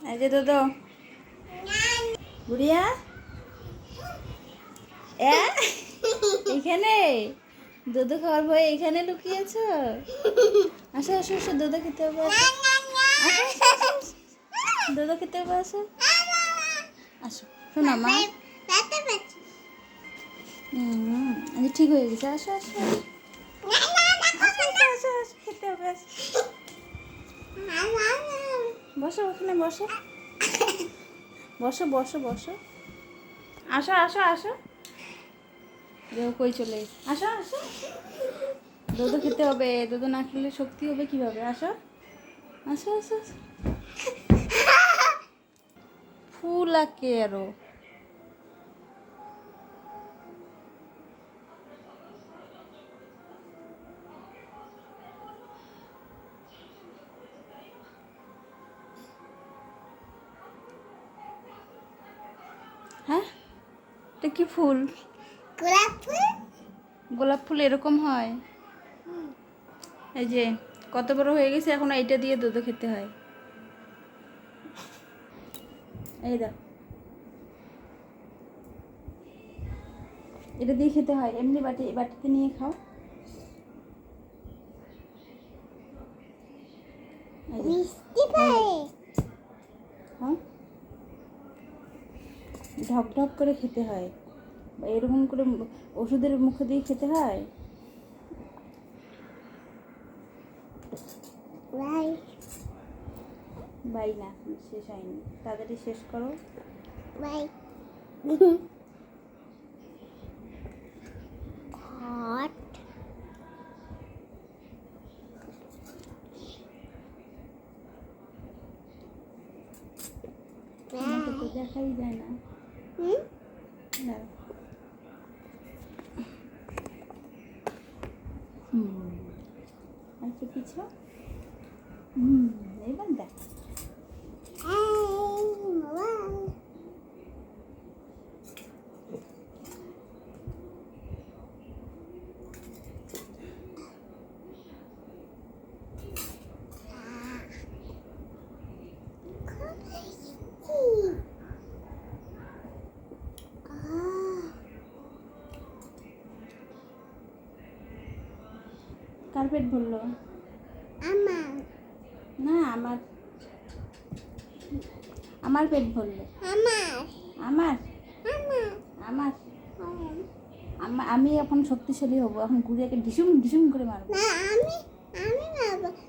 এই যে দাদা। গুড়িয়া এ? এখানে? দুধ খাওয়ার ভয়ে এখানে লুকিয়েছ? আসো আসো আসো দুধ খেতে হবে। দুধ খেতে হবে আসো। আসো শোনো মা। ঠিক হয়ে গেছে আসো আসো, আসো, আসো, আসো, খেতে হবে আসো। বসো ওখানে, বসো। বসো বসো বসো। আসো আসো আসো। দেহ কই চলে। আসো আসো। দুধ খেতে হবে, দুধ না খেলে শক্তি হবে কীভাবে? আসো। আসো আসো আসো। ফুল আঁকে আরও। এটা কি ফুল? গোলাপ ফুল? গোলাপ ফুল এরকম হয়? এই যে কত বড় হয়ে গেছে এখন এইটা দিয়ে দুধ খেতে হয়। এই দেখ। এটা দিয়ে খেতে হয় এমনি বাটি বাটিতে নিয়ে খাও। এই যে, হ্যাঁ ঢক ঢক করে খেতে হয়। বা এরকম করে ওষুধের মুখে দিয়ে খেতে হয়? বাই। না শেষ হয়নি। তাড়াতাড়ি শেষ করো। তো দেখাই যায় না। М? Да. А теперь что? Дай банда. Come here. কার পেট ভরলো না আমার। আমার পেট ভরলো। আমার। আমার? আমা- আমি এখন শক্তিশালী হব এখন গুড়িয়াকে ঢিসুম ঢিসুম করে মারবো।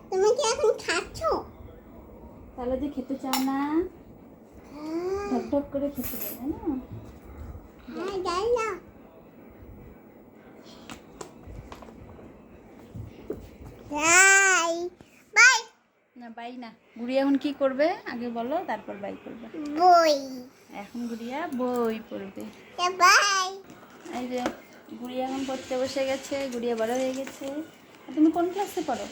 তুমি কি এখন খাচ্ছ? তাহলে যে খেতে চাও না। ঢক ঢক করে খেতে পারে না? হ্যাঁ না বাই না বাই না। গুড়িয়া এখন কি করবে? আগে বলো তারপর বাই করবে। বই। এখন গুড়িয়া বই পড়বে। বাই এই যে গুড়িয়া এখন পড়তে বসে গেছে গুড়িয়া বড় হয়ে গেছে। তুমি কোন ক্লাসে পড়ো?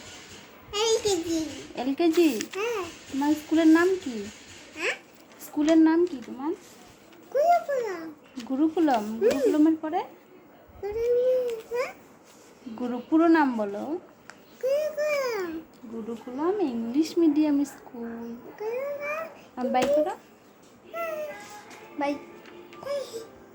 এই কেজি এলকেজি হ্যাঁ। তোমার স্কুলের নাম কি? হ্যাঁ? স্কুলের নাম কি তোমার? কুলো কুলো গুরুকুলম গুরুকুলমের পরে? গুরু পুরো নাম বলো। Gurukulam English medium school. By করো? বাই